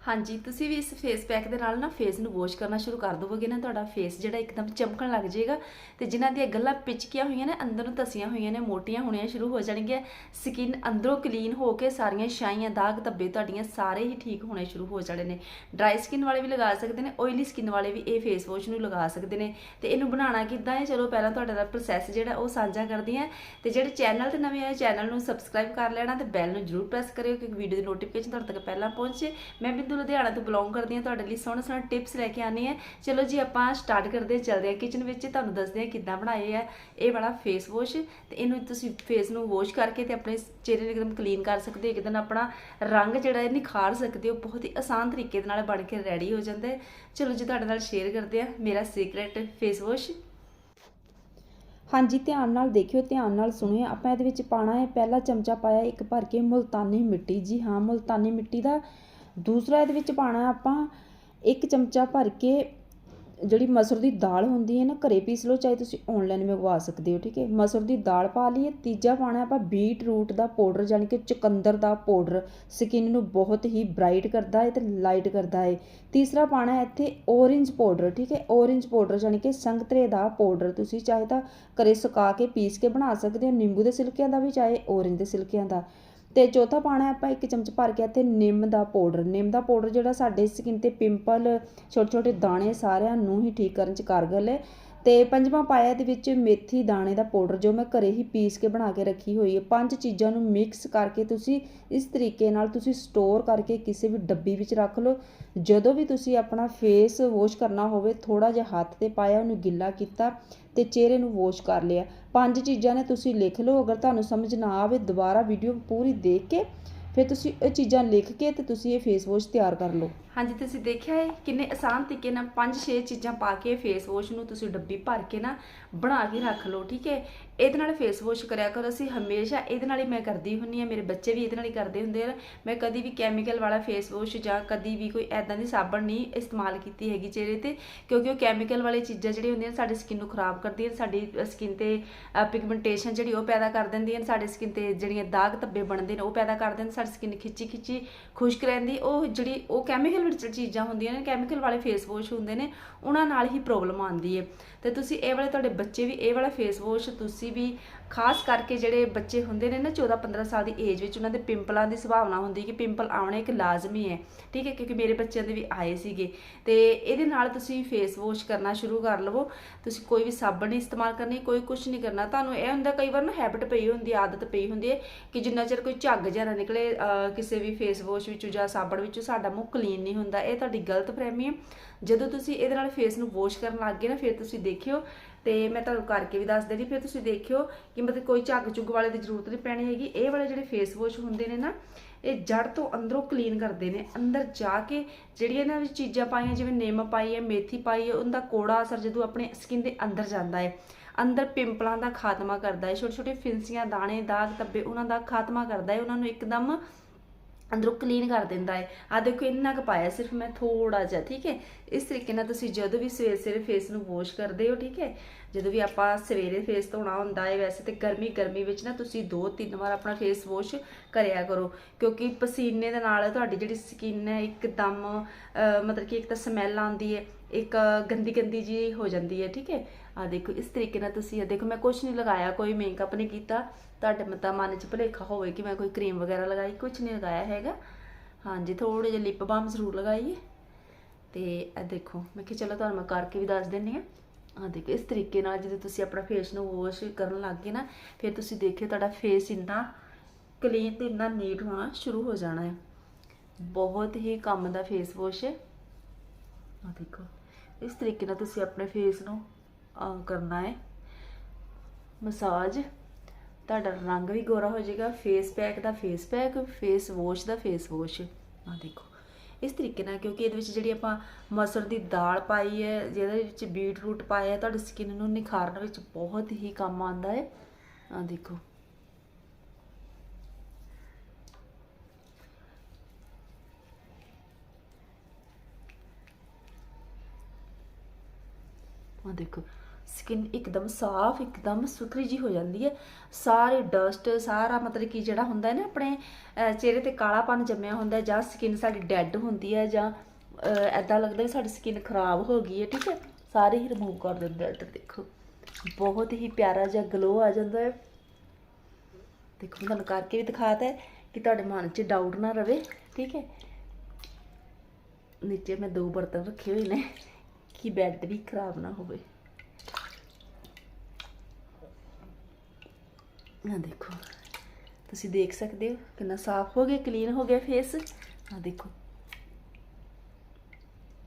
ਹਾਂਜੀ, ਤੁਸੀਂ ਵੀ ਇਸ ਫੇਸ ਪੈਕ ਦੇ ਨਾਲ ਨਾ ਫੇਸ ਨੂੰ ਵਾਸ਼ ਕਰਨਾ ਸ਼ੁਰੂ ਕਰ ਦੋਗੇ ਨਾ, ਤੁਹਾਡਾ ਫੇਸ ਜਿਹੜਾ ਇੱਕਦਮ ਚਮਕਣ ਲੱਗ ਜਾਏਗਾ ਤੇ ਜਿਨ੍ਹਾਂ ਦੀਆਂ ਗੱਲਾਂ ਪਿਚਕੀਆਂ ਹੋਈਆਂ ਨੇ, ਅੰਦਰੋਂ ਧਸੀਆਂ ਹੋਈਆਂ ਨੇ, ਮੋਟੀਆਂ ਹੋਣੀਆਂ ਸ਼ੁਰੂ ਹੋ ਜਾਣਗੀਆਂ ਸਕਿਨ ਅੰਦਰੋਂ ਕਲੀਨ ਹੋ ਕੇ ਸਾਰੀਆਂ ਛਾਈਆਂ ਦਾਗ ਧੱਬੇ ਤੁਹਾਡੀਆਂ ਸਾਰੇ ਹੀ ਠੀਕ ਹੋਣੇ ਸ਼ੁਰੂ ਹੋ ਜਾਣੇ ਨੇ। ਡਰਾਈ ਸਕਿਨ ਵਾਲੇ ਵੀ ਲਗਾ ਸਕਦੇ ਨੇ ਆਇਲੀ ਸਕਿਨ ਵਾਲੇ ਵੀ ਇਹ ਫੇਸ ਵਾਸ਼ ਨੂੰ ਲਗਾ ਸਕਦੇ ਨੇ। ਤੇ ਇਹਨੂੰ ਬਣਾਉਣਾ ਕਿੱਦਾਂ ਹੈ? ਚਲੋ ਪਹਿਲਾਂ ਤੁਹਾਡਾ ਦਾ ਪ੍ਰੋਸੈਸ ਜਿਹੜਾ ਉਹ ਸਾਂਝਾ ਕਰਦੀ ਹਾਂ। ਤੇ ਜਿਹੜੇ ਚੈਨਲ ਤੇ ਨਵੇਂ ਆਏ ਚੈਨਲ ਨੂੰ ਸਬਸਕ੍ਰਾਈਬ ਕਰ ਲੈਣਾ ਤੇ ਬੈਲ ਨੂੰ ਜਰੂਰ ਪ੍ਰੈਸ ਕਰਿਓ, ਕਿਉਂਕਿ ਵੀਡੀਓ ਦੀ ਨੋਟੀਫਿਕੇਸ਼ਨ ਤੁਹਾਡੇ ਤੱਕ ਪਹਿਲਾਂ ਪਹੁੰਚੇ। ਮੈਂ ਬਿੰਦੂ ਲੁਧਿਆਣਾ ਤੋਂ ਬਿਲੋਂਗ ਕਰਦੀ ਹਾਂ ਤੁਹਾਡੇ ਲਈ ਸੋਹਣੇ ਸੋਹਣਾ ਟਿਪਸ ਲੈ ਕੇ ਆਨੀ ਹੈ ਚਲੋ ਜੀ, ਆਪਾਂ ਸਟਾਰਟ ਕਰਦੇ ਹਾਂ ਚੱਲਦੇ ਹਾਂ ਕਿਚਨ ਵਿੱਚ। ਤੁਹਾਨੂੰ ਦੱਸਦੇ ਹਾਂ ਕਿੱਦਾਂ ਬਣਾਏ ਆ ਇਹ ਵਾਲਾ ਫੇਸ ਵਾਸ਼ ਤੇ ਇਹਨੂੰ ਤੁਸੀਂ ਫੇਸ ਨੂੰ ਵਾਸ਼ ਕਰਕੇ ਤੇ ਆਪਣੇ ਚਿਹਰੇ ਨੂੰ ਇੱਕਦਮ ਕਲੀਨ ਕਰ ਸਕਦੇ ਹੋ, ਇੱਕਦਮ ਆਪਣਾ ਰੰਗ ਜਿਹੜਾ ਹੈ ਨਿਖਾਰ ਸਕਦੇ ਹੋ। ਬਹੁਤ ਹੀ ਆਸਾਨ ਤਰੀਕੇ ਦੇ ਨਾਲ ਬਣ ਕੇ ਰੈਡੀ ਹੋ ਜਾਂਦਾ ਹੈ। ਚਲੋ ਜੀ, ਤੁਹਾਡੇ ਨਾਲ ਸ਼ੇਅਰ ਕਰਦੇ ਹਾਂ ਮੇਰਾ ਸੀਕ੍ਰੇਟ ਫੇਸ ਵਾਸ਼ ਹਾਂਜੀ, ਧਿਆਨ ਨਾਲ ਦੇਖਿਓ, ਧਿਆਨ ਨਾਲ ਸੁਣਿਓ। ਆਪਾਂ ਇਹਦੇ ਵਿੱਚ ਪਾਣਾ ਹੈ, ਪਹਿਲਾ ਚਮਚਾ ਪਾਇਆ ਇੱਕ ਭਰ ਕੇ ਮੁਲਤਾਨੀ ਮਿੱਟੀ। ਜੀ ਹਾਂ, ਮੁਲਤਾਨੀ ਮਿੱਟੀ ਦਾ ਦੂਸਰਾ ਇਹਦੇ ਵਿੱਚ ਪਾਣਾ ਆਪਾਂ ਇੱਕ ਚਮਚਾ ਭਰ ਕੇ ਜਿਹੜੀ ਮਸਰ ਦੀ ਦਾਲ ਹੁੰਦੀ ਹੈ ਨਾ, ਘਰੇ ਪੀਸ ਲਓ, ਚਾਹੇ ਤੁਸੀਂ ਆਨਲਾਈਨ ਮੰਗਵਾ ਸਕਦੇ ਹੋ, ਠੀਕ ਹੈ। ਮਸਰ ਦੀ ਦਾਲ ਪਾ ਲਈਏ ਤੀਜਾ ਪਾਣਾ ਆਪਾਂ ਬੀਟ ਰੂਟ ਦਾ ਪਾਊਡਰ ਯਾਨੀ ਕਿ ਚੁਕੰਦਰ ਦਾ ਪਾਊਡਰ ਸਕਿਨ ਨੂੰ ਬਹੁਤ ਹੀ ਬ੍ਰਾਈਟ ਕਰਦਾ ਹੈ ਤੇ ਲਾਈਟ ਕਰਦਾ ਹੈ। ਤੀਸਰਾ ਪਾਣਾ ਇੱਥੇ orange ਪਾਊਡਰ ਠੀਕ ਹੈ। orange ਪਾਊਡਰ ਯਾਨੀ ਕਿ ਸੰਗਤਰੇ ਦਾ ਪਾਊਡਰ ਤੁਸੀਂ ਚਾਹੇ ਤਾਂ ਘਰੇ ਸੁਕਾ ਕੇ ਪੀਸ ਕੇ ਬਣਾ ਸਕਦੇ ਹੋ, ਨਿੰਬੂ ਦੇ ਸਿਲਕਿਆਂ ਦਾ ਵੀ, ਚਾਹੇ orange ਦੇ ਸਿਲਕਿਆਂ ਦਾ। ਤੇ ਚੌਥਾ ਪਾਣਾ ਆਪਾਂ ਇੱਕ ਚਮਚ ਭਰ ਕੇ ਇੱਥੇ ਨਿੰਮ ਦਾ ਪਾਊਡਰ। ਨਿੰਮ ਦਾ ਪਾਊਡਰ ਜਿਹੜਾ ਸਾਡੇ ਸਕਿਨ ਤੇ ਪਿੰਪਲ ਛੋਟੇ ਛੋਟੇ ਦਾਣੇ ਸਾਰਿਆਂ ਨੂੰ ਹੀ ਠੀਕ ਕਰਨ ਚ ਕਾਰਗਰ ਹੈ। ਤੇ ਪੰਜਵਾਂ ਪਾਇਆ ਦੇ ਵਿੱਚ ਮੇਥੀ ਦਾਣੇ ਦਾ ਪਾਊਡਰ ਜੋ ਮੈਂ ਘਰੇ ਹੀ ਪੀਸ ਕੇ ਬਣਾ ਕੇ ਰੱਖੀ ਹੋਈ ਹੈ। ਪੰਜ ਚੀਜ਼ਾਂ ਨੂੰ ਮਿਕਸ ਕਰਕੇ ਤੁਸੀਂ ਇਸ ਤਰੀਕੇ ਨਾਲ ਤੁਸੀਂ ਸਟੋਰ ਕਰਕੇ ਕਿਸੇ ਵੀ ਡੱਬੀ ਵਿੱਚ ਰੱਖ ਲਓ। ਜਦੋਂ ਵੀ ਤੁਸੀਂ ਆਪਣਾ ਫੇਸ ਵਾਸ਼ ਕਰਨਾ ਹੋਵੇ ਥੋੜਾ ਜਿਹਾ ਹੱਥ ਤੇ ਪਾਇਆ, ਉਹਨੂੰ ਗਿੱਲਾ ਕੀਤਾ ਤੇ ਚਿਹਰੇ ਨੂੰ ਵਾਸ਼ ਕਰ ਲਿਆ। ਪੰਜ ਚੀਜ਼ਾਂ ਨੇ ਤੁਸੀਂ ਲਿਖ ਲਓ। ਅਗਰ ਤੁਹਾਨੂੰ ਸਮਝ ਨਾ ਆਵੇ, ਦੁਬਾਰਾ ਵੀਡੀਓ ਪੂਰੀ ਦੇਖ ਕੇ ਫਿਰ ਤੁਸੀਂ ਇਹ ਚੀਜ਼ਾਂ ਲਿਖ ਕੇ ਤੇ ਤੁਸੀਂ ਇਹ ਫੇਸ ਵਾਸ਼ ਤਿਆਰ ਕਰ ਲਓ। ਹਾਂਜੀ, ਤੁਸੀਂ ਦੇਖਿਆ ਹੈ ਕਿੰਨੇ ਆਸਾਨ ਤਰੀਕੇ ਨਾਲ 5-6 ਚੀਜ਼ਾਂ ਪਾ ਕੇ ਫੇਸ ਵਾਸ਼ ਨੂੰ ਤੁਸੀਂ ਡੱਬੀ ਭਰ ਕੇ ਨਾ ਬਣਾ ਕੇ ਰੱਖ ਲਓ, ਠੀਕ ਹੈ ਇਹਦੇ ਨਾਲ ਫੇਸ ਵਾਸ਼ ਕਰਿਆ ਕਰੋ। ਅਸੀਂ ਹਮੇਸ਼ਾ ਇਹਦੇ ਨਾਲ ਹੀ ਮੈਂ ਕਰਦੀ ਹੁੰਨੀ ਆ, ਮੇਰੇ ਬੱਚੇ ਵੀ ਇਹਦੇ ਨਾਲ ਹੀ ਕਰਦੇ ਹੁੰਦੇ ਆ। ਮੈਂ ਕਦੀ ਵੀ ਕੈਮੀਕਲ ਵਾਲਾ ਫੇਸ ਵਾਸ਼ ਜਾਂ ਕਦੀ ਵੀ ਕੋਈ ਐਦਾਂ ਦੀ ਸਾਬਣ ਨਹੀਂ ਇਸਤੇਮਾਲ ਕੀਤੀ ਹੈਗੀ ਚਿਹਰੇ ਤੇ, ਕਿਉਂਕਿ ਉਹ ਕੈਮੀਕਲ ਵਾਲੀ ਚੀਜ਼ਾਂ ਜਿਹੜੀਆਂ ਹੁੰਦੀਆਂ ਨੇ ਸਾਡੀ ਸਕਿਨ ਨੂੰ ਖਰਾਬ ਕਰਦੀਆਂ ਨੇ, ਸਾਡੀ ਸਕਿਨ ਤੇ ਪਿਗਮੈਂਟੇਸ਼ਨ ਜਿਹੜੀ ਉਹ ਪੈਦਾ ਕਰ ਦਿੰਦੀਆਂ ਨੇ, ਸਾਡੀ ਸਕਿਨ ਤੇ ਜਿਹੜੀਆਂ ਦਾਗ ਧੱਬੇ ਬਣਦੇ ਨੇ, ਉਹ ਪੈਦਾ ਕਰ ਦਿੰਦੇ ਸਾਡੀ ਸਕਿਨ ਖਿੱਚੀ ਖਿੱਚੀ ਖੁਸ਼ਕ ਰਹਿੰਦੀ, ਉਹ ਜਿਹੜੀ, ਉਹ ਕੈਮੀਕਲ ਵਿੱਚ ਚੀਜ਼ਾਂ ਹੁੰਦੀਆਂ ਨੇ ਕੈਮੀਕਲ ਵਾਲੇ ਫੇਸ ਵਾਸ਼ ਹੁੰਦੇ ਨੇ, ਉਹਨਾਂ ਨਾਲ ਹੀ ਪ੍ਰੋਬਲਮ ਆਉਂਦੀ ਹੈ। ਤੇ ਤੁਸੀਂ ਇਹ ਵਾਲੇ ਤੁਹਾਡੇ ਬੱਚੇ ਵੀ, ਇਹ ਵਾਲਾ ਫੇਸ ਵਾਸ਼ ਤੁਸੀਂ ਵੀ ਖਾਸ ਕਰਕੇ ਜਿਹੜੇ ਬੱਚੇ ਹੁੰਦੇ ਨੇ ਨਾ 14 15 ਸਾਲ ਦੀ ਏਜ ਵਿੱਚ, ਉਹਨਾਂ ਦੇ ਪਿੰਪਲਾਂ ਦੀ ਸੰਭਾਵਨਾ ਹੁੰਦੀ ਕਿ ਪਿੰਪਲ ਆਉਣੇ ਇੱਕ ਲਾਜ਼ਮੀ ਹੈ, ਠੀਕ ਹੈ, ਕਿਉਂਕਿ ਮੇਰੇ ਬੱਚਿਆਂ ਦੇ ਵੀ ਆਏ ਸੀਗੇ। ਤੇ ਇਹਦੇ ਨਾਲ ਤੁਸੀਂ ਫੇਸ ਵਾਸ਼ ਕਰਨਾ ਸ਼ੁਰੂ ਕਰ ਲਵੋ। ਤੁਸੀਂ ਕੋਈ ਵੀ ਸਾਬਣ ਨਹੀਂ ਇਸਤੇਮਾਲ ਕਰਨੀ, ਕੋਈ ਕੁਝ ਨਹੀਂ ਕਰਨਾ। ਤੁਹਾਨੂੰ ਇਹ ਹੁੰਦਾ ਕਈ ਵਾਰ ਨਾ ਹੈਬਿਟ ਪਈ ਹੁੰਦੀ, ਆਦਤ ਪਈ ਹੁੰਦੀ ਹੈ ਕਿ ਜਿੰਨਾ ਚਿਰ ਕੋਈ ਝੱਗ ਜਿਹਾ ਨਾ ਨਿਕਲੇ ਕਿਸੇ ਵੀ ਫੇਸ ਵਾਸ਼ ਵਿੱਚੋਂ ਜਾਂ ਸਾਬਣ ਵਿੱਚੋਂ ਸਾਡਾ ਮੂੰਹ ਕਲੀਨ ਨਹੀਂ ਹੁੰਦਾ। ਇਹ ਤੁਹਾਡੀ ਗਲਤ ਫਹਿਮੀ ਹੈ। ਜਦੋਂ ਤੁਸੀਂ ਇਹਦੇ ਨਾਲ ਫੇਸ ਨੂੰ ਵਾਸ਼ ਕਰਨ ਲੱਗ ਗਏ ਨਾ, ਫਿਰ ਤੁਸੀਂ ਦੇਖਿਓ ਤੇ ਮੈਂ ਤੁਹਾਨੂੰ ਕਰਕੇ ਵੀ ਦੱਸ ਦੇਣੀ ਫਿਰ ਤੁਸੀਂ ਦੇਖਿਓ ਕਿ ਮਤਲਬ ਕੋਈ ਝੱਗ ਝੁੱਗ ਵਾਲੇ ਦੀ ਜ਼ਰੂਰਤ ਨਹੀਂ ਪੈਣੀ ਹੈਗੀ। ਇਹ ਵਾਲੇ ਜਿਹੜੇ ਫੇਸ ਵਾਸ਼ ਹੁੰਦੇ ਨੇ ਨਾ, ਇਹ ਜੜ ਤੋਂ ਅੰਦਰੋਂ ਕਲੀਨ ਕਰਦੇ ਨੇ। ਅੰਦਰ ਜਾ ਕੇ ਜਿਹੜੀਆਂ ਇਹਨਾਂ ਵਿੱਚ ਚੀਜ਼ਾਂ ਪਾਈਆਂ, ਜਿਵੇਂ ਨਿੰਮ ਪਾਈ ਹੈ, ਮੇਥੀ ਪਾਈ ਹੈ, ਉਹਦਾ ਕੋੜਾ ਅਸਰ ਜਦੋਂ ਆਪਣੇ ਸਕਿਨ ਦੇ ਅੰਦਰ ਜਾਂਦਾ ਹੈ, ਅੰਦਰ ਪਿੰਪਲਾਂ ਦਾ ਖਾਤਮਾ ਕਰਦਾ ਹੈ ਛੋਟੇ ਛੋਟੇ ਫਿੰਸੀਆਂ, ਦਾਣੇ, ਦਾਗ, ਧੱਬੇ ਉਹਨਾਂ ਦਾ ਖਾਤਮਾ ਕਰਦਾ ਹੈ, ਉਹਨਾਂ ਨੂੰ ਇੱਕਦਮ ਅੰਦਰੋਂ ਕਲੀਨ ਕਰ ਦਿੰਦਾ ਹੈ। ਆ ਦੇਖੋ, ਇੰਨਾ ਕੁ ਪਾਇਆ, ਸਿਰਫ ਮੈਂ ਥੋੜਾ ਜਿਹਾ, ਠੀਕ ਹੈ? ਇਸ ਤਰੀਕੇ ਨਾਲ ਤੁਸੀਂ ਜਦੋਂ ਵੀ ਸਵੇਰੇ ਸਵੇਰੇ ਫੇਸ ਨੂੰ ਵਾਸ਼ ਕਰਦੇ ਹੋ, ਠੀਕ ਹੈ? ਜਦੋਂ ਵੀ ਆਪਾਂ ਸਵੇਰੇ ਫੇਸ ਧੋਣਾ ਹੁੰਦਾ ਹੈ, ਵੈਸੇ ਤੇ ਗਰਮੀ ਗਰਮੀ ਵਿੱਚ ਨਾ ਤੁਸੀਂ ਦੋ ਤਿੰਨ ਵਾਰ ਆਪਣਾ ਫੇਸ ਵਾਸ਼ ਕਰਿਆ ਕਰੋ। ਕਿਉਂਕਿ ਪਸੀਨੇ ਦੇ ਨਾਲ ਤੁਹਾਡੀ ਜਿਹੜੀ ਸਕਿਨ ਹੈ, ਇੱਕਦਮ ਮਤਲਬ ਕਿ ਇੱਕ ਤਾਂ ਸਮੈਲ ਆਉਂਦੀ ਹੈ, ਇੱਕ ਗੰਦੀ ਗੰਦੀ ਜੀ ਹੋ ਜਾਂਦੀ ਹੈ, ਠੀਕ ਹੈ? ਆ ਦੇਖੋ, ਇਸ ਤਰੀਕੇ ਨਾਲ ਤੁਸੀਂ ਇਹ ਦੇਖੋ, ਮੈਂ ਕੁਝ ਨਹੀਂ ਲਗਾਇਆ, ਕੋਈ ਮੇਕਅਪ ਨਹੀਂ ਕੀਤਾ। ਤੁਹਾਡੇ ਮਤਾ ਮਨ 'ਚ ਭੁਲੇਖਾ ਹੋਵੇ ਕਿ ਮੈਂ ਕੋਈ ਕਰੀਮ ਵਗੈਰਾ ਲਗਾਈ ਕੁਝ ਨਹੀਂ ਲਗਾਇਆ ਹੈਗਾ। ਹਾਂਜੀ ਥੋੜੇ ਜਿਹਾ ਲਿਪ ਬਾਮ ਜ਼ਰੂਰ ਲਗਾਈਏ। ਤੇ ਇਹ ਦੇਖੋ, ਮੈਂ ਕਿ ਚਲੋ ਤੁਹਾਨੂੰ ਮੈਂ ਕਰਕੇ ਵੀ ਦੱਸ ਦਿੰਨੀ ਆ। ਆ ਦੇਖੋ, ਇਸ ਤਰੀਕੇ ਨਾਲ ਜਦੋਂ ਤੁਸੀਂ ਆਪਣਾ ਫੇਸ ਨੂੰ ਵਾਸ਼ ਕਰਨ ਲੱਗ ਗਏ ਨਾ, ਫਿਰ ਤੁਸੀਂ ਦੇਖਿਓ ਤੁਹਾਡਾ ਫੇਸ ਇੰਨਾ ਕਲੀਨ ਤੇ ਇੰਨਾ ਨੀਟ ਹੋਣਾ ਸ਼ੁਰੂ ਹੋ ਜਾਣਾ ਹੈ। ਬਹੁਤ ਹੀ ਕੰਮ ਦਾ ਫੇਸ ਵਾਸ਼ ਹੈ। ਆ ਦੇਖੋ, ਇਸ ਤਰੀਕੇ ਨਾਲ ਤੁਸੀਂ ਆਪਣੇ ਫੇਸ ਨੂੰ ਕਰਨਾ ਹੈ। ਮਸਾਜ ਤੁਹਾਡਾ ਰੰਗ ਵੀ ਗੋਰਾ ਹੋ ਜਾਏਗਾ ਫੇਸ ਪੈਕ ਦਾ ਫੇਸ ਪੈਕ ਫੇਸ ਵਾਸ਼ ਦਾ ਫੇਸ ਵਾਸ਼ ਆ ਦੇਖੋ, ਇਸ ਤਰੀਕੇ ਨਾਲ ਕਿਉਂਕਿ ਇਹਦੇ ਵਿੱਚ ਜਿਹੜੀ ਆਪਾਂ ਮਸਰ ਦੀ ਦਾਲ ਪਾਈ ਹੈ, ਜਿਹਦੇ ਵਿੱਚ ਬੀਟ ਰੂਟ ਪਾਇਆ ਹੈ ਤੁਹਾਡੀ ਸਕਿਨ ਨੂੰ ਨਿਖਾਰਨ ਵਿੱਚ ਬਹੁਤ ਹੀ ਕੰਮ ਆਉਂਦਾ ਹੈ। ਆ ਦੇਖੋ। ਆ ਦੇਖੋ। ਸਕਿਨ ਇੱਕਦਮ ਸਾਫ਼, ਇੱਕਦਮ ਸੁਥਰੀ ਜੀ ਹੋ ਜਾਂਦੀ ਹੈ। ਸਾਰੇ ਡਸਟ, ਸਾਰਾ ਮਤਲਬ ਕਿ ਜਿਹੜਾ ਹੁੰਦਾ ਹੈ ਨਾ ਆਪਣੇ ਚਿਹਰੇ ਤੇ ਕਾਲਾਪਨ ਜੰਮਿਆ ਹੁੰਦਾ ਜਾਂ ਸਕਿਨ ਸਾਡੀ ਡੈੱਡ ਹੁੰਦੀ ਹੈ ਜਾਂ ਐਦਾਂ ਲੱਗਦਾ ਵੀ ਸਾਡੀ ਸਕਿਨ ਖਰਾਬ ਹੋ ਗਈ ਹੈ, ਠੀਕ ਹੈ? ਸਾਰੇ ਹੀ ਰਿਮੂਵ ਕਰ ਦਿੰਦਾ ਹੈ ਇੱਧਰ ਦੇਖੋ। ਬਹੁਤ ਹੀ ਪਿਆਰਾ ਜਿਹਾ ਗਲੋ ਆ ਜਾਂਦਾ ਹੈ। ਦੇਖੋ ਮੈਂ ਤੁਹਾਨੂੰ ਕਰਕੇ ਵੀ ਦਿਖਾਤਾ ਹੈ ਕਿ ਤੁਹਾਡੇ ਮਨ 'ਚ ਡਾਊਟ ਨਾ ਰਵੇ, ਠੀਕ ਹੈ? ਨੀਚੇ ਮੈਂ ਦੋ ਬਰਤਨ ਰੱਖੇ ਹੋਏ ਨੇ ਕਿ ਬੈੱਡ ਵੀ ਖਰਾਬ ਨਾ ਹੋਵੇ। ਆ ਦੇਖੋ। ਤੁਸੀਂ ਦੇਖ ਸਕਦੇ ਹੋ ਕਿੰਨਾ ਸਾਫ਼ ਹੋ ਗਿਆ ਕਲੀਨ ਹੋ ਗਿਆ ਫੇਸ ਆ ਦੇਖੋ।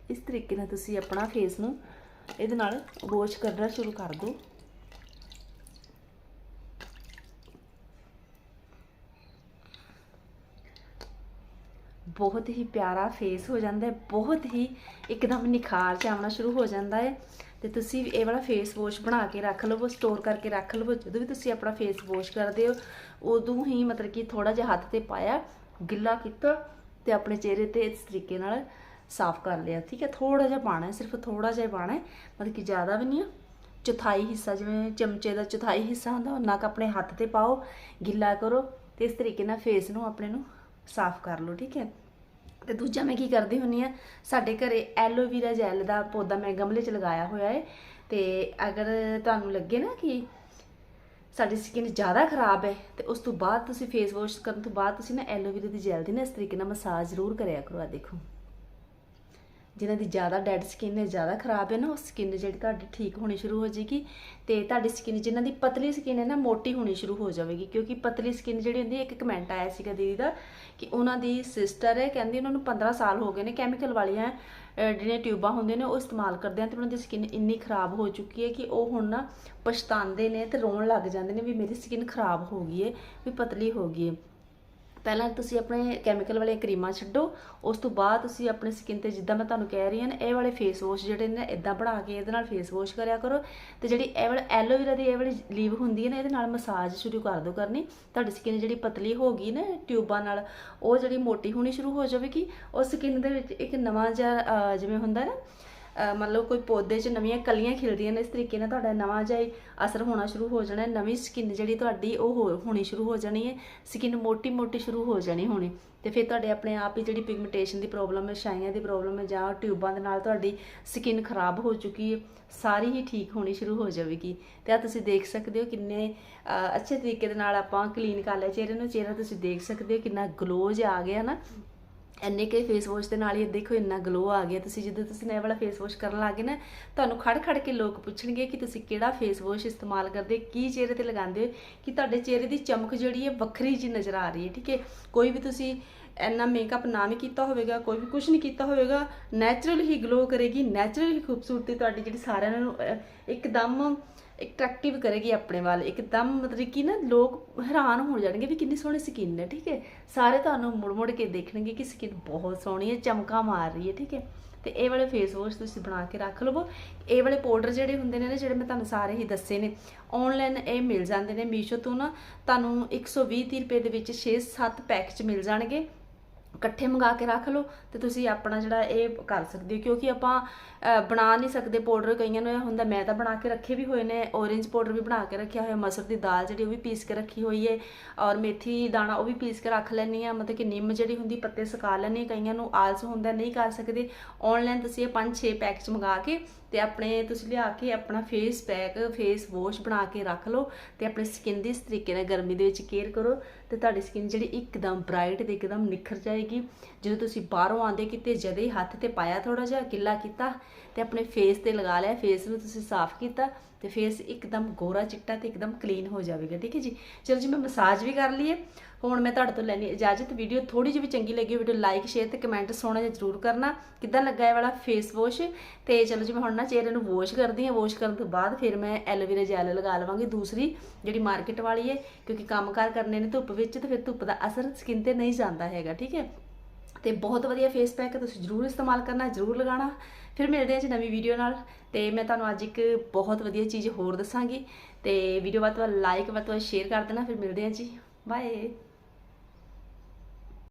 ਇਸ ਤਰੀਕੇ ਨਾਲ ਤੁਸੀਂ ਆਪਣਾ ਫੇਸ ਨੂੰ ਇਹਦੇ ਨਾਲ ਵਾਸ਼ ਕਰਨਾ ਸ਼ੁਰੂ ਕਰ ਦਿਓ। ਬਹੁਤ ਹੀ ਪਿਆਰਾ ਫੇਸ ਹੋ ਜਾਂਦਾ ਹੈ, ਬਹੁਤ ਹੀ ਇੱਕਦਮ ਨਿਖਾਰ ਚ ਆਉਣਾ ਸ਼ੁਰੂ ਹੋ ਜਾਂਦਾ ਹੈ। ਤੇ ਤੁਸੀਂ ਇਹ ਵਾਲਾ ਫੇਸ ਵਾਸ਼ ਬਣਾ ਕੇ ਰੱਖ ਲਵੋ ਸਟੋਰ ਕਰਕੇ ਰੱਖ ਲਵੋ, ਜਦੋਂ ਵੀ ਤੁਸੀਂ ਆਪਣਾ ਫੇਸ ਵਾਸ਼ ਕਰਦੇ ਹੋ, ਉਦੋਂ ਹੀ ਮਤਲਬ ਕਿ ਥੋੜਾ ਜਿਹਾ ਹੱਥ ਤੇ ਪਾਇਆ, ਗਿੱਲਾ ਕੀਤਾ ਤੇ ਆਪਣੇ ਚਿਹਰੇ ਤੇ ਇਸ ਤਰੀਕੇ ਨਾਲ ਸਾਫ਼ ਕਰ ਲਿਆ। ਠੀਕ ਹੈ ਥੋੜਾ ਜਿਹਾ ਪਾਣਾ ਹੈ, ਸਿਰਫ ਥੋੜਾ ਜਿਹਾ ਪਾਣਾ ਹੈ, ਮਤਲਬ ਕਿ ਜ਼ਿਆਦਾ ਵੀ ਨਹੀਂ ਆ ਚੌਥਾਈ ਹਿੱਸਾ ਜਿਵੇਂ ਚਮਚੇ ਦਾ ਚੌਥਾਈ ਹਿੱਸਾ ਹੁੰਦਾ ਉਹਨਾਂ ਕ ਆਪਣੇ ਹੱਥ ਤੇ ਪਾਓ, ਗਿੱਲਾ ਕਰੋ ਤੇ ਇਸ ਤਰੀਕੇ ਨਾਲ ਫੇਸ ਨੂੰ ਆਪਣੇ ਨੂੰ ਸਾਫ਼ ਕਰ ਲਓ। ਠੀਕ ਹੈ ਤੇ ਦੂਜਾ ਮੈਂ ਕੀ ਕਰਦੀ ਹੁੰਨੀ ਆ, ਸਾਡੇ ਘਰੇ ਐਲੋਵੀਰਾ ਜੈਲ ਦਾ ਪੌਦਾ ਮੈਂ ਗਮਲੇ 'ਚ ਲਗਾਇਆ ਹੋਇਆ ਹੈ ਤੇ ਅਗਰ ਤੁਹਾਨੂੰ ਲੱਗੇ ਨਾ ਕਿ ਸਾਡੀ ਸਕਿਨ ਜ਼ਿਆਦਾ ਖਰਾਬ ਹੈ ਤੇ ਉਸ ਤੋਂ ਬਾਅਦ ਤੁਸੀਂ ਫੇਸ ਵਾਸ਼ ਕਰਨ ਤੋਂ ਬਾਅਦ ਤੁਸੀਂ ਨਾ ਐਲੋਵੀਰਾ ਦੀ ਜੈਲ ਦੀ ਨਾ ਇਸ ਤਰੀਕੇ ਨਾਲ ਮਸਾਜ ਜ਼ਰੂਰ ਕਰਿਆ ਕਰੋ ਆ ਦੇਖੋ। ਜਿਨ੍ਹਾਂ ਦੀ ਜ਼ਿਆਦਾ ਡੈਡ ਸਕਿਨ ਹੈ, ਜ਼ਿਆਦਾ ਖਰਾਬ ਹੈ ਨਾ, ਉਹ ਸਕਿਨ ਜਿਹੜੀ ਤੁਹਾਡੀ ਠੀਕ ਹੋਣੀ ਸ਼ੁਰੂ ਹੋ ਜਾਏਗੀ ਤੇ ਤੁਹਾਡੀ ਸਕਿਨ ਜਿਨ੍ਹਾਂ ਦੀ ਪਤਲੀ ਸਕਿਨ ਹੈ ਨਾ, ਮੋਟੀ ਹੋਣੀ ਸ਼ੁਰੂ ਹੋ ਜਾਵੇਗੀ ਕਿਉਂਕਿ ਪਤਲੀ ਸਕਿਨ ਜਿਹੜੀ ਹੁੰਦੀ ਹੈ, ਇੱਕ ਕਮੈਂਟ ਆਇਆ ਸੀਗਾ ਦੀਦੀ ਦਾ ਕਿ ਉਹਨਾਂ ਦੀ ਸਿਸਟਰ ਹੈ, ਕਹਿੰਦੀ ਉਹਨਾਂ ਨੂੰ 15 ਸਾਲ ਹੋ ਗਏ ਨੇ ਕੈਮੀਕਲ ਵਾਲੀਆਂ ਜਿਹੜੀਆਂ ਟਿਊਬਾਂ ਹੁੰਦੀਆਂ ਨੇ, ਉਹ ਇਸਤੇਮਾਲ ਕਰਦੇ ਆ ਤੇ ਉਹਨਾਂ ਦੀ ਸਕਿਨ ਇੰਨੀ ਖਰਾਬ ਹੋ ਚੁੱਕੀ ਹੈ ਕਿ ਉਹ ਹੁਣ ਨਾ ਪਛਤਾਉਂਦੇ ਨੇ ਤੇ ਰੋਣ ਲੱਗ ਜਾਂਦੇ ਨੇ ਵੀ ਮੇਰੀ ਸਕਿਨ ਖਰਾਬ ਹੋ ਗਈ ਹੈ, ਵੀ ਪਤਲੀ ਹੋ ਗਈ ਹੈ। ਪਹਿਲਾਂ ਤੁਸੀਂ ਆਪਣੇ ਕੈਮੀਕਲ ਵਾਲੀਆਂ ਕਰੀਮਾਂ ਛੱਡੋ, ਉਸ ਤੋਂ ਬਾਅਦ ਤੁਸੀਂ ਆਪਣੇ ਸਕਿਨ ਤੇ ਜਿੱਦਾਂ ਮੈਂ ਤੁਹਾਨੂੰ ਕਹਿ ਰਹੀ ਹਾਂ ਨਾ, ਇਹ ਵਾਲੇ ਫੇਸ ਵਾਸ਼ ਜਿਹੜੇ ਨੇ ਇਦਾਂ ਬਣਾ ਕੇ ਇਹਦੇ ਨਾਲ ਫੇਸ ਵਾਸ਼ ਕਰਿਆ ਕਰੋ। ਤੇ ਜਿਹੜੀ ਇਹ ਵਾਲੇ ਐਲੋਵੇਰਾ ਦੀ ਇਹ ਵਾਲੀ ਲੀਵ ਹੁੰਦੀ ਹੈ ਨਾ, ਇਹਦੇ ਨਾਲ ਮਸਾਜ ਸ਼ੁਰੂ ਕਰ ਦਿਓ ਕਰਨੀ। ਤੁਹਾਡੀ ਸਕਿਨ ਜਿਹੜੀ ਪਤਲੀ ਹੋ ਗਈ ਨਾ ਟਿਊਬਾਂ ਨਾਲ, ਉਹ ਜਿਹੜੀ ਮੋਟੀ ਹੋਣੀ ਸ਼ੁਰੂ ਹੋ ਜਾਵੇਗੀ। ਉਹ ਸਕਿਨ ਦੇ ਵਿੱਚ ਇੱਕ ਨਵਾਂ ਜਿਹਾ ਜਿਵੇਂ ਹੁੰਦਾ ਨਾ ਮਤਲਬ ਕੋਈ ਪੌਦੇ 'ਚ ਨਵੀਆਂ ਕਲੀਆਂ ਖਿਲਦੀਆਂ ਨੇ, ਇਸ ਤਰੀਕੇ ਨਾਲ ਤੁਹਾਡਾ ਨਵਾਂ ਜਿਹਾ ਹੀ ਅਸਰ ਹੋਣਾ ਸ਼ੁਰੂ ਹੋ ਜਾਣਾ ਨਵੀਂ ਸਕਿਨ ਜਿਹੜੀ ਤੁਹਾਡੀ ਉਹ ਹੋਣੀ ਸ਼ੁਰੂ ਹੋ ਜਾਣੀ ਹੈ। ਸਕਿਨ ਮੋਟੀ-ਮੋਟੀ ਸ਼ੁਰੂ ਹੋ ਜਾਣੀ ਹੋਣੀ। ਤੇ ਫਿਰ ਤੁਹਾਡੇ ਆਪਣੇ ਆਪ ਹੀ ਜਿਹੜੀ ਪਿਗਮੈਂਟੇਸ਼ਨ ਦੀ ਪ੍ਰੋਬਲਮ ਹੈ, ਛਾਈਆਂ ਦੀ ਪ੍ਰੋਬਲਮ ਹੈ ਜਾਂ ਟਿਊਬਾਂ ਦੇ ਨਾਲ ਤੁਹਾਡੀ ਸਕਿਨ ਖਰਾਬ ਹੋ ਚੁੱਕੀ ਹੈ, ਸਾਰੀ ਹੀ ਠੀਕ ਹੋਣੀ ਸ਼ੁਰੂ ਹੋ ਜਾਵੇਗੀ। ਤੇ ਆ ਤੁਸੀਂ ਦੇਖ ਸਕਦੇ ਹੋ ਕਿੰਨੇ ਅੱਛੇ ਤਰੀਕੇ ਦੇ ਨਾਲ ਆਪਾਂ ਕਲੀਨ ਕਰ ਲਿਆ। ਚਿਹਰੇ ਨੂੰ ਚਿਹਰਾ ਤੁਸੀਂ ਦੇਖ ਸਕਦੇ ਹੋ ਕਿੰਨਾ ਗਲੋ ਜਿਹਾ ਆ ਗਿਆ ਨਾ। ਇੰਨੇ ਕੇ ਫੇਸ ਵਾਸ਼ ਦੇ ਨਾਲ ਹੀ ਦੇਖੋ ਇੰਨਾ ਗਲੋ ਆ ਗਿਆ। ਤੁਸੀਂ ਜਦੋਂ ਤੁਸੀਂ ਇਹ ਵਾਲਾ ਫੇਸ ਵਾਸ਼ ਕਰਨ ਲੱਗੇ ਨਾ, ਤੁਹਾਨੂੰ ਖੜ ਖੜ ਕੇ ਲੋਕ ਪੁੱਛਣਗੇ ਕਿ ਤੁਸੀਂ ਕਿਹੜਾ ਫੇਸ ਵਾਸ਼ ਇਸਤੇਮਾਲ ਕਰਦੇ, ਕੀ ਚਿਹਰੇ ਤੇ ਲਗਾਉਂਦੇ ਹੋ, ਕਿ ਤੁਹਾਡੇ ਚਿਹਰੇ ਦੀ ਚਮਕ ਜਿਹੜੀ ਹੈ ਵੱਖਰੀ ਜੀ ਨਜ਼ਰ ਆ ਰਹੀ ਹੈ, ਠੀਕ ਹੈ? ਕੋਈ ਵੀ ਤੁਸੀਂ ਇੰਨਾ ਮੇਕਅਪ ਨਾ ਵੀ ਕੀਤਾ ਹੋਵੇਗਾ, ਕੋਈ ਵੀ ਕੁਝ ਨਹੀਂ ਕੀਤਾ ਹੋਵੇਗਾ ਨੈਚੁਰਲ ਹੀ ਗਲੋ ਕਰੇਗੀ ਨੈਚੁਰਲ ਹੀ ਖੂਬਸੂਰਤੀ ਤੁਹਾਡੀ ਜਿਹੜੀ ਸਾਰਿਆਂ ਨੂੰ ਇੱਕਦਮ ਅਟਰੈਕਟਿਵ ਕਰੇਗੀ ਆਪਣੇ ਵੱਲ। ਇੱਕਦਮ ਮਤਲਬ ਕਿ ਨਾ ਲੋਕ ਹੈਰਾਨ ਹੋ ਜਾਣਗੇ ਵੀ ਕਿੰਨੀ ਸੋਹਣੀ ਸਕਿਨ ਹੈ, ਠੀਕ ਹੈ? ਸਾਰੇ ਤੁਹਾਨੂੰ ਮੁੜ ਮੁੜ ਕੇ ਦੇਖਣਗੇ ਕਿ ਸਕਿਨ ਬਹੁਤ ਸੋਹਣੀ ਹੈ, ਚਮਕਾਂ ਮਾਰ ਰਹੀ ਹੈ, ਠੀਕ ਹੈ? ਤੇ ਇਹ ਵਾਲੇ ਫੇਸ ਵਾਸ਼ ਤੁਸੀਂ ਬਣਾ ਕੇ ਰੱਖ ਲਵੋ। ਇਹ ਵਾਲੇ ਪਾਊਡਰ ਜਿਹੜੇ ਹੁੰਦੇ ਨੇ ਨਾ, ਜਿਹੜੇ ਮੈਂ ਤੁਹਾਨੂੰ ਸਾਰੇ ਹੀ ਦੱਸੇ ਨੇ ਆਨਲਾਈਨ ਇਹ ਮਿਲ ਜਾਂਦੇ ਨੇ। ਮੀਸ਼ੋ ਤੋਂ ਨਾ ਤੁਹਾਨੂੰ 120 30 ਰੁਪਏ ਦੇ ਵਿੱਚ 6-7 ਪੈਕ ਚ ਮਿਲ ਜਾਣਗੇ। ਇਕੱਠੇ ਮੰਗਾ ਕੇ ਰੱਖ ਲਓ ਤੇ ਤੁਸੀਂ ਆਪਣਾ ਜਿਹੜਾ ਇਹ ਕਰ ਸਕਦੇ ਹੋ, ਕਿਉਂਕਿ ਆਪਾਂ ਬਣਾ ਨਹੀਂ ਸਕਦੇ ਪਾਊਡਰ ਕਈਆਂ ਨੂੰ ਇਹ ਹੁੰਦਾ, ਮੈਂ ਤਾਂ ਬਣਾ ਕੇ ਰੱਖੇ ਵੀ ਹੋਏ ਨੇ, orange ਪਾਊਡਰ ਵੀ ਬਣਾ ਕੇ ਰੱਖਿਆ ਹੋਇਆ, ਮਸਰ ਦੀ ਦਾਲ ਜਿਹੜੀ ਉਹ ਵੀ ਪੀਸ ਕੇ ਰੱਖੀ ਹੋਈ ਹੈ ਔਰ ਮੇਥੀ ਦਾਣਾ ਉਹ ਵੀ ਪੀਸ ਕੇ ਰੱਖ ਲੈਣੀ ਆ ਮਤਲਬ ਕਿ ਨਿੰਮ ਜਿਹੜੀ ਹੁੰਦੀ ਪੱਤੇ ਸੁਕਾ ਲੈਣੀ ਕਈਆਂ ਨੂੰ ਆਲਸ ਹੁੰਦਾ ਨਹੀਂ ਕਰ ਸਕਦੇ ਆਨਲਾਈਨ ਤੁਸੀਂ ਇਹ 5-6 ਪੈਕ ਚ ਮੰਗਾ ਕੇ ਤੇ ਆਪਣੇ ਤੁਸੀਂ ਲਿਆ ਕੇ ਆਪਣਾ ਫੇਸ ਪੈਕ ਫੇਸ ਵਾਸ਼ ਬਣਾ ਕੇ ਰੱਖ ਲਓ ਤੇ ਆਪਣੇ ਸਕਿਨ ਦੀ ਇਸ ਤਰੀਕੇ ਨਾਲ ਗਰਮੀ ਦੇ ਵਿੱਚ ਕੇਅਰ ਕਰੋ। ਤੇ ਤੁਹਾਡੀ ਸਕਿਨ ਜਿਹੜੀ ਇੱਕਦਮ ਬ੍ਰਾਈਟ ਤੇ ਇੱਕਦਮ ਨਿਖਰ ਜਾਏਗੀ। ਜਦੋਂ ਤੁਸੀਂ ਬਾਹਰੋਂ ਆਂਦੇ ਕਿਤੇ, ਜਦੇ ਹੀ ਹੱਥ ਤੇ ਪਾਇਆ ਥੋੜਾ ਜਿਹਾ ਗਿੱਲਾ ਕੀਤਾ ਤੇ ਆਪਣੇ ਫੇਸ ਤੇ ਲਗਾ ਲਿਆ ਫੇਸ ਨੂੰ ਤੁਸੀਂ ਸਾਫ਼ ਕੀਤਾ ਤੇ ਫੇਸ ਇੱਕਦਮ ਗੋਰਾ ਚਿੱਟਾ ਤੇ ਇੱਕਦਮ ਕਲੀਨ ਹੋ ਜਾਵੇਗਾ, ਠੀਕ ਹੈ ਜੀ? ਚਲੋ ਜੀ, ਮੈਂ ਮਸਾਜ ਵੀ ਕਰ ਲਈਏ। ਹੁਣ ਮੈਂ ਤੁਹਾਡੇ ਤੋਂ ਲੈਣੀ ਇਜਾਜ਼ਤ ਵੀਡੀਓ ਥੋੜੀ ਜਿਹੀ ਵੀ ਚੰਗੀ ਲੱਗੀ ਵੀਡੀਓ ਲਾਈਕ ਸ਼ੇਅਰ ਤੇ ਕਮੈਂਟ ਸੋਹਣਾ ਜਿਹਾ ਜ਼ਰੂਰ ਕਰਨਾ। ਕਿੱਦਾਂ ਲੱਗਾ ਇਹ ਵਾਲਾ ਫੇਸ ਵਾਸ਼ ਤੇ ਚਲੋ ਜੀ, ਮੈਂ ਹੁਣ ਨਾ ਚਿਹਰੇ ਨੂੰ ਵਾਸ਼ ਕਰਦੀ ਹਾਂ। ਵਾਸ਼ ਕਰਨ ਤੋਂ ਬਾਅਦ ਫਿਰ ਮੈਂ ਐਲੋਵੇਰਾ ਜੈਲ ਲਗਾ ਲਵਾਂਗੀ। ਦੂਸਰੀ ਜਿਹੜੀ ਮਾਰਕੀਟ ਵਾਲੀ ਹੈ, ਕਿਉਂਕਿ ਕੰਮਕਾਰ ਕਰਨੇ ਨੇ ਧੁੱਪ ਵਿੱਚ, ਤੇ ਫਿਰ ਧੁੱਪ ਦਾ ਅਸਰ ਸਕਿਨ ਤੇ ਨਹੀਂ ਜਾਂਦਾ ਹੈਗਾ, ਠੀਕ ਹੈ? ਤੇ ਬਹੁਤ ਵਧੀਆ ਫੇਸ ਪੈਕ ਤੁਸੀਂ ਜ਼ਰੂਰ ਇਸਤੇਮਾਲ ਕਰਨਾ, ਜ਼ਰੂਰ ਲਗਾਉਣਾ। ਫਿਰ ਮਿਲਦੇ ਹਾਂ ਜੀ ਨਵੀਂ ਵੀਡੀਓ ਨਾਲ। ਤੇ ਮੈਂ ਤੁਹਾਨੂੰ ਅੱਜ ਇੱਕ ਬਹੁਤ ਵਧੀਆ ਚੀਜ਼ ਹੋਰ ਦੱਸਾਂਗੀ। ਤੇ ਵੀਡੀਓ ਵੱਧ ਤੋਂ ਵੱਧ ਲਾਈਕ ਵੱਧ ਤੋਂ ਵੱਧ ਸ਼ੇਅਰ ਕਰ ਦੇਣਾ। ਫਿਰ ਮਿਲਦੇ ਹਾਂ ਜੀ। ਬਾਏ